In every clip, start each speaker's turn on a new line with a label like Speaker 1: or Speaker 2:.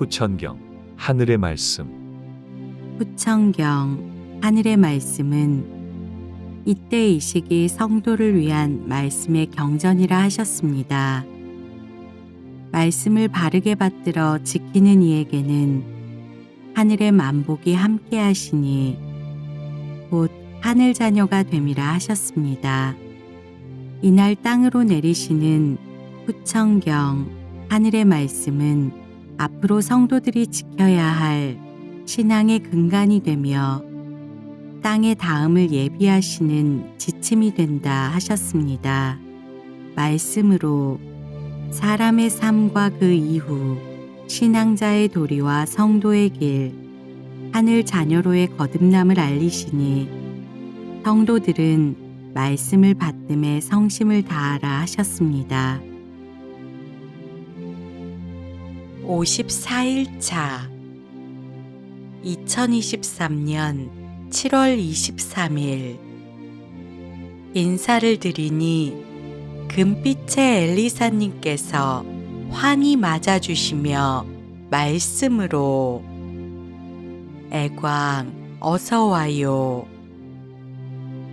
Speaker 1: 후천경 하늘의 말씀
Speaker 2: 후천경 하늘의 말씀은 이때 이 시기 성도를 위한 말씀의 경전이라 하셨습니다. 말씀을 바르게 받들어 지키는 이에게는 하늘의 만복이 함께 하시니 곧 하늘 자녀가 됨이라 하셨습니다. 이날 땅으로 내리시는 후천경 하늘의 말씀은 앞으로 성도들이 지켜야 할 신앙의 근간이 되며 땅의 다음을 예비하시는 지침이 된다 하셨습니다. 말씀으로 사람의 삶과 그 이후 신앙자의 도리와 성도의 길, 하늘 자녀로의 거듭남을 알리시니 성도들은 말씀을 받음에 성심을 다하라 하셨습니다. 54일 차 2023년 7월 23일 인사를 드리니 금빛의 엘리사님께서 환히 맞아주시며 말씀으로 애광 어서 와요.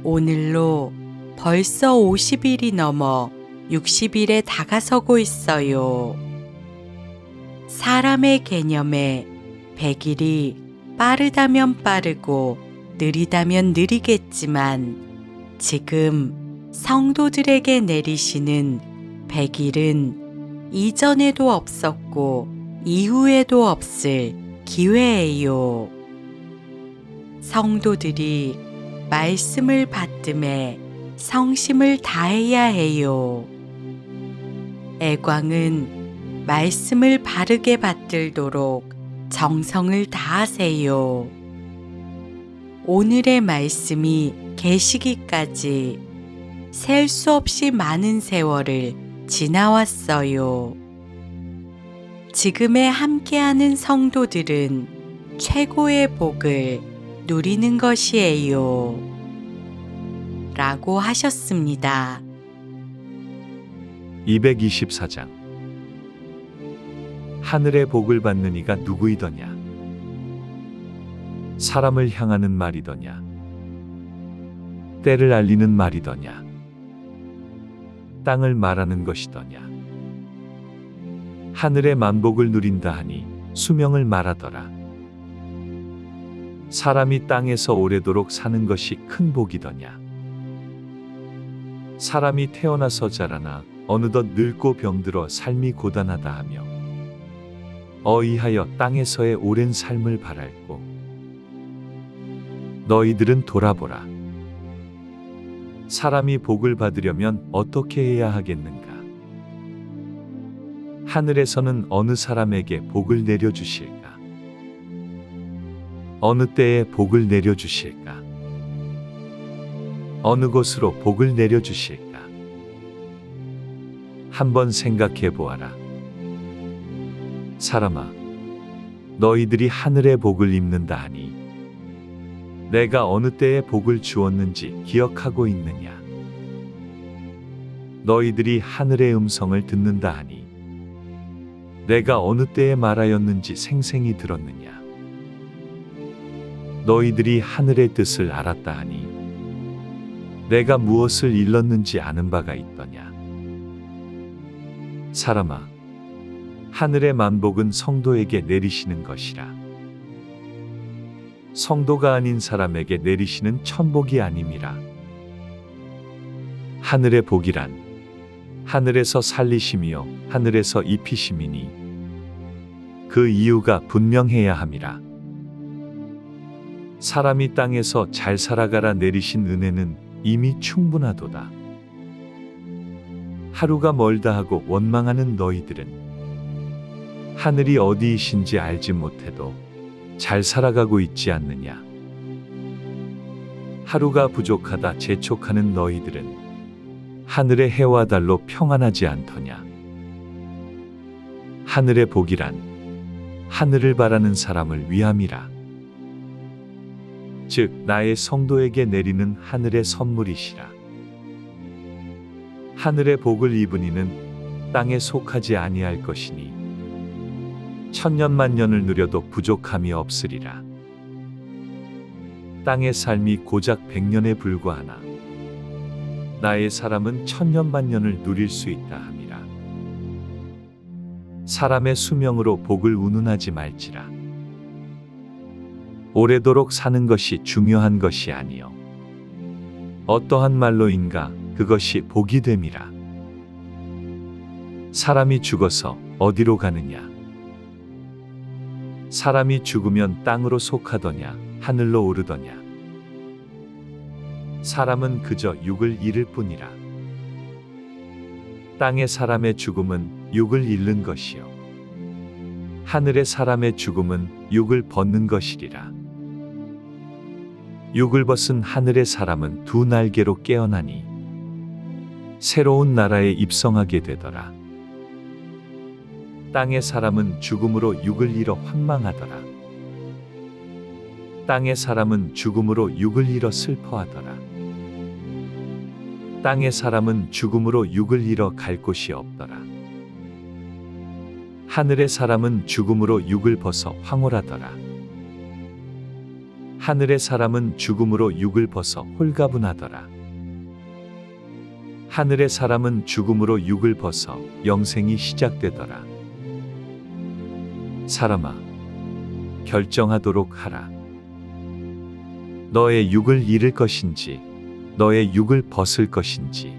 Speaker 2: 오늘로 벌써 50일이 넘어 60일에 다가서고 있어요. 사람의 개념에 100일이 빠르다면 빠르고 느리다면 느리겠지만 지금 성도들에게 내리시는 100일은 이전에도 없었고 이후에도 없을 기회예요. 성도들이 말씀을 받음에 성심을 다해야 해요. 애광은 말씀을 바르게 받들도록 정성을 다하세요. 오늘의 말씀이 계시기까지 셀 수 없이 많은 세월을 지나왔어요. 지금에 함께하는 성도들은 최고의 복을 누리는 것이에요. 라고 하셨습니다.
Speaker 1: 224장 하늘의 복을 받는 이가 누구이더냐? 사람을 향하는 말이더냐? 때를 알리는 말이더냐? 땅을 말하는 것이더냐? 하늘의 만복을 누린다 하니 수명을 말하더라. 사람이 땅에서 오래도록 사는 것이 큰 복이더냐? 사람이 태어나서 자라나 어느덧 늙고 병들어 삶이 고단하다 하며 어이하여 땅에서의 오랜 삶을 바랄고 너희들은 돌아보라. 사람이 복을 받으려면 어떻게 해야 하겠는가? 하늘에서는 어느 사람에게 복을 내려 주실까? 어느 때에 복을 내려 주실까? 어느 곳으로 복을 내려 주실까? 한번 생각해 보아라. 사람아, 너희들이 하늘의 복을 입는다 하니 내가 어느 때에 복을 주었는지 기억하고 있느냐? 너희들이 하늘의 음성을 듣는다 하니 내가 어느 때에 말하였는지 생생히 들었느냐? 너희들이 하늘의 뜻을 알았다 하니 내가 무엇을 일렀는지 아는 바가 있더냐? 사람아, 하늘의 만복은 성도에게 내리시는 것이라. 성도가 아닌 사람에게 내리시는 천복이 아님이라. 하늘의 복이란 하늘에서 살리심이요 하늘에서 입히심이니 그 이유가 분명해야 함이라. 사람이 땅에서 잘 살아가라 내리신 은혜는 이미 충분하도다. 하루가 멀다 하고 원망하는 너희들은 하늘이 어디이신지 알지 못해도 잘 살아가고 있지 않느냐. 하루가 부족하다 재촉하는 너희들은 하늘의 해와 달로 평안하지 않더냐. 하늘의 복이란 하늘을 바라는 사람을 위함이라. 즉, 나의 성도에게 내리는 하늘의 선물이시라. 하늘의 복을 입은 이는 땅에 속하지 아니할 것이니 천년만년을 누려도 부족함이 없으리라. 땅의 삶이 고작 백년에 불과하나 나의 사람은 천년만년을 누릴 수 있다 함이라. 사람의 수명으로 복을 운운하지 말지라. 오래도록 사는 것이 중요한 것이 아니요 어떠한 말로인가 그것이 복이 됨이라. 사람이 죽어서 어디로 가느냐? 사람이 죽으면 땅으로 속하더냐, 하늘로 오르더냐? 사람은 그저 육을 잃을 뿐이라. 땅의 사람의 죽음은 육을 잃는 것이요. 하늘의 사람의 죽음은 육을 벗는 것이리라. 육을 벗은 하늘의 사람은 두 날개로 깨어나니 새로운 나라에 입성하게 되더라. 땅의 사람은 죽음으로 육을 잃어 황망하더라. 땅의 사람은 죽음으로 육을 잃어 슬퍼하더라. 땅의 사람은 죽음으로 육을 잃어 갈 곳이 없더라. 하늘의 사람은 죽음으로 육을 벗어 황홀하더라. 하늘의 사람은 죽음으로 육을 벗어 홀가분하더라. 하늘의 사람은 죽음으로 육을 벗어 영생이 시작되더라. 사람아, 결정하도록 하라. 너의 육을 잃을 것인지, 너의 육을 벗을 것인지,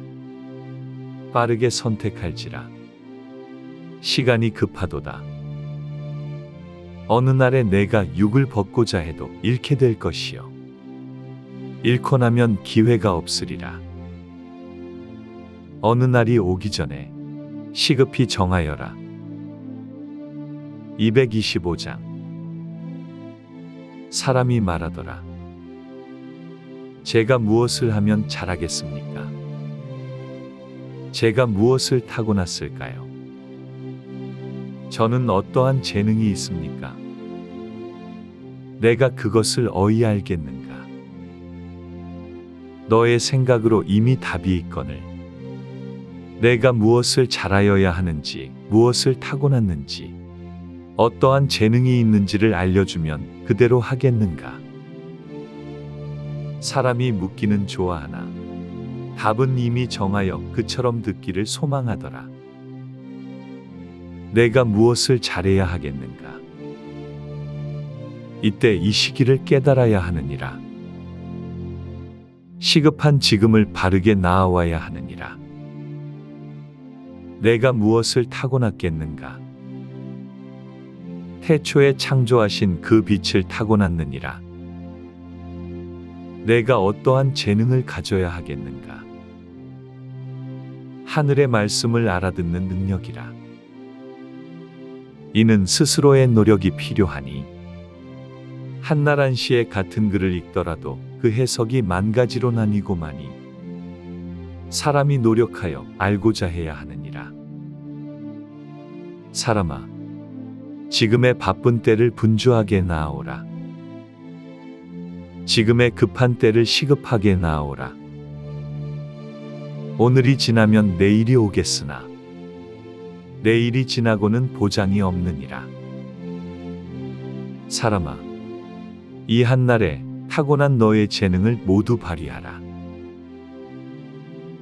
Speaker 1: 빠르게 선택할지라. 시간이 급하도다. 어느 날에 내가 육을 벗고자 해도 잃게 될 것이요. 잃고 나면 기회가 없으리라. 어느 날이 오기 전에 시급히 정하여라. 225장 사람이 말하더라. 제가 무엇을 하면 잘하겠습니까? 제가 무엇을 타고났을까요? 저는 어떠한 재능이 있습니까? 내가 그것을 어이 알겠는가? 너의 생각으로 이미 답이 있거늘 내가 무엇을 잘하여야 하는지, 무엇을 타고났는지, 어떠한 재능이 있는지를 알려주면 그대로 하겠는가? 사람이 묻기는 좋아하나 답은 이미 정하여 그처럼 듣기를 소망하더라. 내가 무엇을 잘해야 하겠는가? 이때 이 시기를 깨달아야 하느니라. 시급한 지금을 바르게 나아와야 하느니라. 내가 무엇을 타고났겠는가? 태초에 창조하신 그 빛을 타고났느니라. 내가 어떠한 재능을 가져야 하겠는가? 하늘의 말씀을 알아듣는 능력이라. 이는 스스로의 노력이 필요하니 한나란 시의 같은 글을 읽더라도 그 해석이 만 가지로 나뉘고마니 사람이 노력하여 알고자 해야 하느니라. 사람아, 지금의 바쁜 때를 분주하게 나아오라. 지금의 급한 때를 시급하게 나아오라. 오늘이 지나면 내일이 오겠으나 내일이 지나고는 보장이 없느니라. 사람아, 이 한날에 타고난 너의 재능을 모두 발휘하라.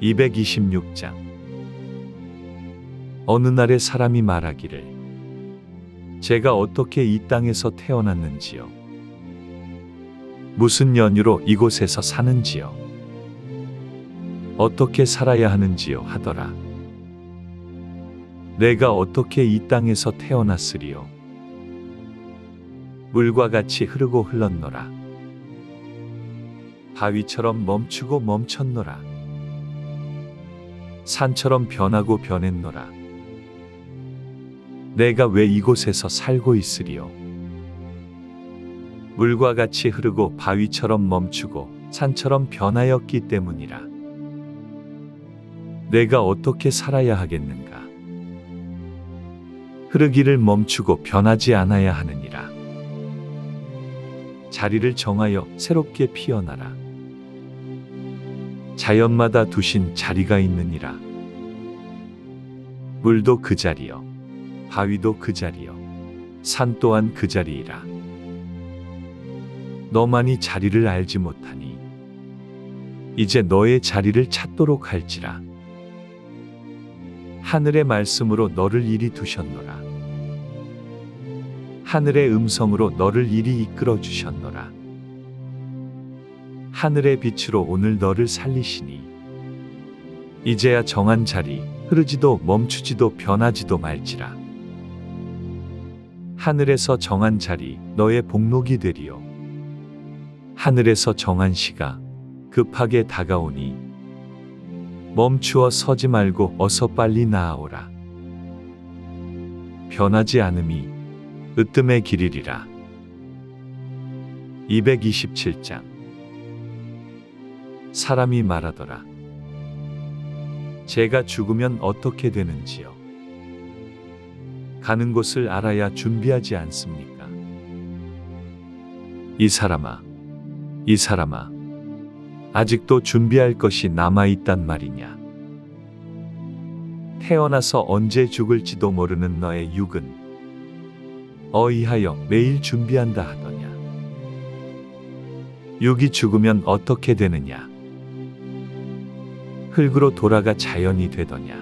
Speaker 1: 226장 어느 날에 사람이 말하기를 제가 어떻게 이 땅에서 태어났는지요. 무슨 연유로 이곳에서 사는지요. 어떻게 살아야 하는지요 하더라. 내가 어떻게 이 땅에서 태어났으리요. 물과 같이 흐르고 흘렀노라. 바위처럼 멈추고 멈췄노라. 산처럼 변하고 변했노라. 내가 왜 이곳에서 살고 있으리요? 물과 같이 흐르고 바위처럼 멈추고 산처럼 변하였기 때문이라. 내가 어떻게 살아야 하겠는가? 흐르기를 멈추고 변하지 않아야 하느니라. 자리를 정하여 새롭게 피어나라. 자연마다 두신 자리가 있느니라. 물도 그 자리요. 바위도 그 자리요. 산 또한 그 자리이라. 너만이 자리를 알지 못하니 이제 너의 자리를 찾도록 할지라. 하늘의 말씀으로 너를 이리 두셨노라. 하늘의 음성으로 너를 이리 이끌어 주셨노라. 하늘의 빛으로 오늘 너를 살리시니 이제야 정한 자리 흐르지도 멈추지도 변하지도 말지라. 하늘에서 정한 자리 너의 복록이 되리요. 하늘에서 정한 시가 급하게 다가오니 멈추어 서지 말고 어서 빨리 나아오라. 변하지 않음이 으뜸의 길이리라. 227장 사람이 말하더라. 제가 죽으면 어떻게 되는지요? 가는 곳을 알아야 준비하지 않습니까? 이 사람아, 이 사람아, 아직도 준비할 것이 남아있단 말이냐? 태어나서 언제 죽을지도 모르는 너의 육은 어이하여 매일 준비한다 하더냐? 육이 죽으면 어떻게 되느냐? 흙으로 돌아가 자연이 되더냐?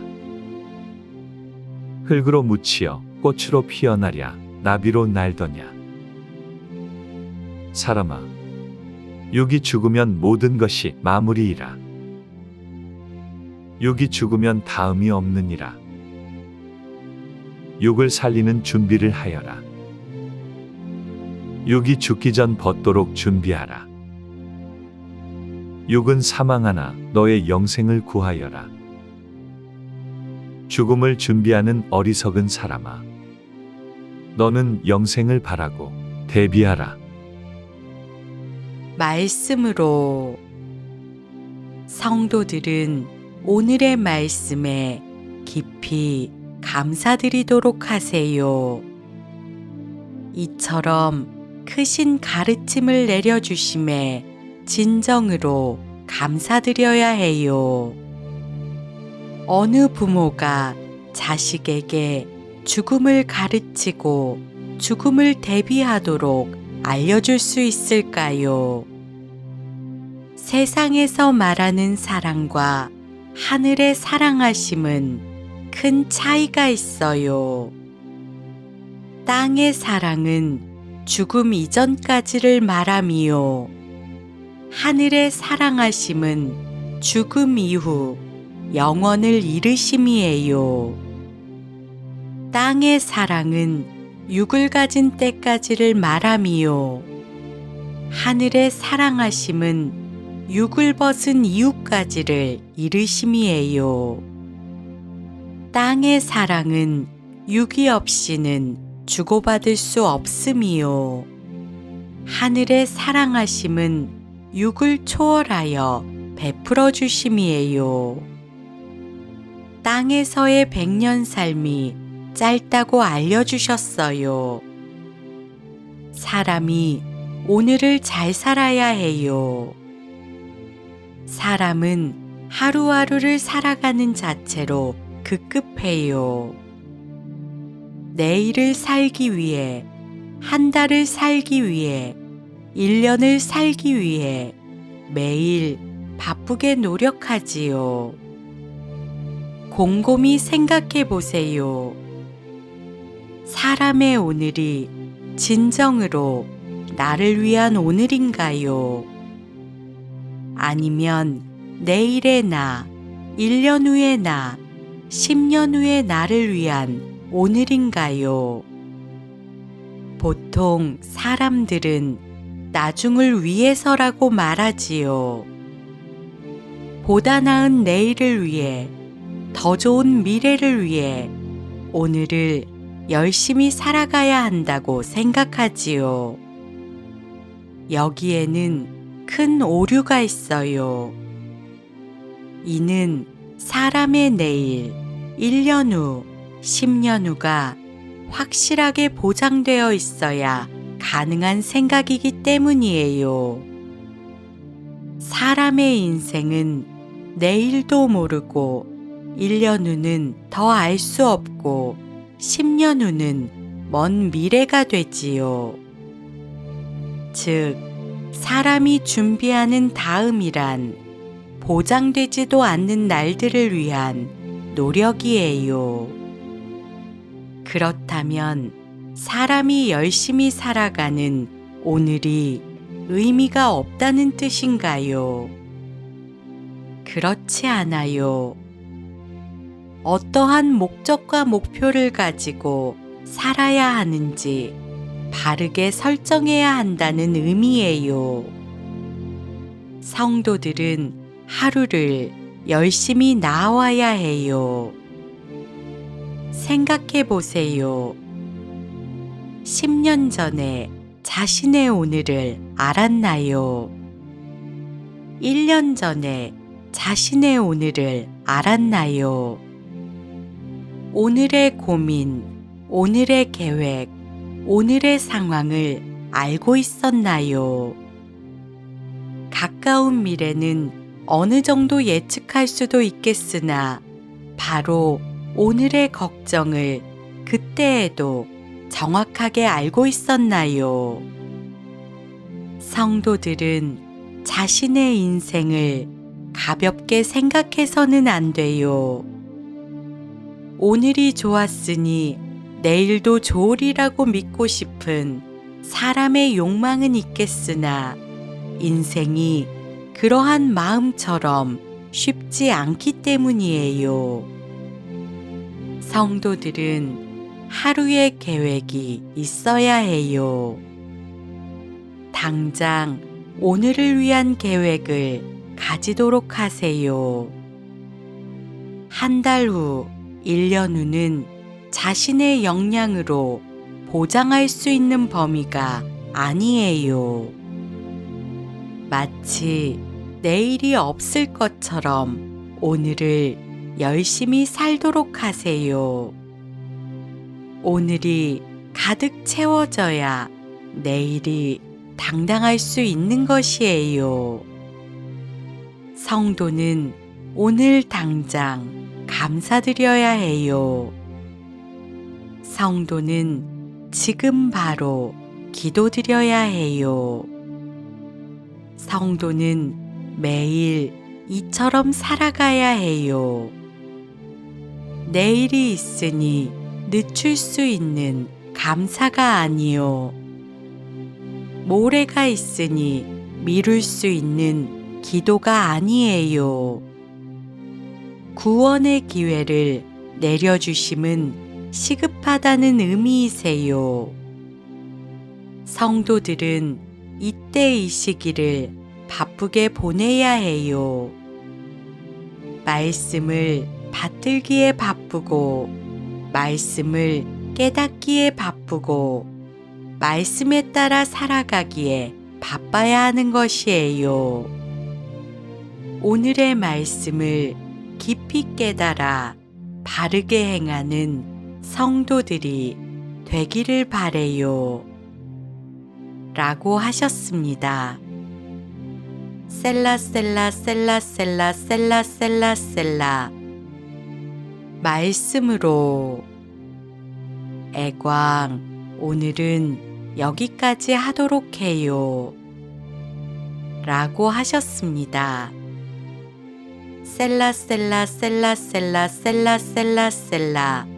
Speaker 1: 흙으로 묻히어 꽃으로 피어나랴 나비로 날더냐? 사람아, 육이 죽으면 모든 것이 마무리이라. 육이 죽으면 다음이 없느니라. 육을 살리는 준비를 하여라. 육이 죽기 전 벗도록 준비하라. 육은 사망하나 너의 영생을 구하여라. 죽음을 준비하는 어리석은 사람아. 너는 영생을 바라고 대비하라.
Speaker 2: 말씀으로 성도들은 오늘의 말씀에 깊이 감사드리도록 하세요. 이처럼 크신 가르침을 내려주심에 진정으로 감사드려야 해요. 어느 부모가 자식에게 죽음을 가르치고 죽음을 대비하도록 알려줄 수 있을까요? 세상에서 말하는 사랑과 하늘의 사랑하심은 큰 차이가 있어요. 땅의 사랑은 죽음 이전까지를 말함이요. 하늘의 사랑하심은 죽음 이후 영원을 이르심이에요. 땅의 사랑은 육을 가진 때까지를 말함이요. 하늘의 사랑하심은 육을 벗은 이후까지를 이르심이에요. 땅의 사랑은 육이 없이는 주고받을 수 없음이요. 하늘의 사랑하심은 육을 초월하여 베풀어 주심이에요. 땅에서의 백년 삶이 짧다고 알려주셨어요. 사람이 오늘을 잘 살아야 해요. 사람은 하루하루를 살아가는 자체로 급급해요. 내일을 살기 위해, 한 달을 살기 위해, 1년을 살기 위해 매일 바쁘게 노력하지요. 곰곰이 생각해 보세요. 사람의 오늘이 진정으로 나를 위한 오늘인가요? 아니면 내일의 나, 1년 후의 나, 10년 후의 나를 위한 오늘인가요? 보통 사람들은 나중을 위해서라고 말하지요. 보다 나은 내일을 위해, 더 좋은 미래를 위해 오늘을 열심히 살아가야 한다고 생각하지요. 여기에는 큰 오류가 있어요. 이는 사람의 내일, 1년 후, 10년 후가 확실하게 보장되어 있어야 가능한 생각이기 때문이에요. 사람의 인생은 내일도 모르고 1년 후는 더 알 수 없고 10년 후는 먼 미래가 되지요. 즉, 사람이 준비하는 다음이란 보장되지도 않는 날들을 위한 노력이에요. 그렇다면 사람이 열심히 살아가는 오늘이 의미가 없다는 뜻인가요? 그렇지 않아요. 어떠한 목적과 목표를 가지고 살아야 하는지 바르게 설정해야 한다는 의미예요. 성도들은 하루를 열심히 나와야 해요. 생각해 보세요. 10년 전에 자신의 오늘을 알았나요? 1년 전에 자신의 오늘을 알았나요? 오늘의 고민, 오늘의 계획, 오늘의 상황을 알고 있었나요? 가까운 미래는 어느 정도 예측할 수도 있겠으나 바로 오늘의 걱정을 그때에도 정확하게 알고 있었나요? 성도들은 자신의 인생을 가볍게 생각해서는 안 돼요. 오늘이 좋았으니 내일도 좋으리라고 믿고 싶은 사람의 욕망은 있겠으나 인생이 그러한 마음처럼 쉽지 않기 때문이에요. 성도들은 하루의 계획이 있어야 해요. 당장 오늘을 위한 계획을 가지도록 하세요. 한 달 후, 1년 후는 자신의 역량으로 보장할 수 있는 범위가 아니에요. 마치 내일이 없을 것처럼 오늘을 열심히 살도록 하세요. 오늘이 가득 채워져야 내일이 당당할 수 있는 것이에요. 성도는 오늘 당장 감사드려야 해요. 성도는 지금 바로 기도드려야 해요. 성도는 매일 이처럼 살아가야 해요. 내일이 있으니 늦출 수 있는 감사가 아니요. 모레가 있으니 미룰 수 있는 기도가 아니에요. 구원의 기회를 내려주심은 시급하다는 의미이세요. 성도들은 이때 이 시기를 바쁘게 보내야 해요. 말씀을 받들기에 바쁘고, 말씀을 깨닫기에 바쁘고, 말씀에 따라 살아가기에 바빠야 하는 것이에요. 오늘의 말씀을 깊이 깨달아 바르게 행하는 성도들이 되기를 바래요. 라고 하셨습니다. 셀라 셀라 셀라 셀라 셀라 셀라 셀라 말씀으로 애광 오늘은 여기까지 하도록 해요. 라고 하셨습니다. 셀라 셀라 셀라 셀라 셀라 셀라 셀라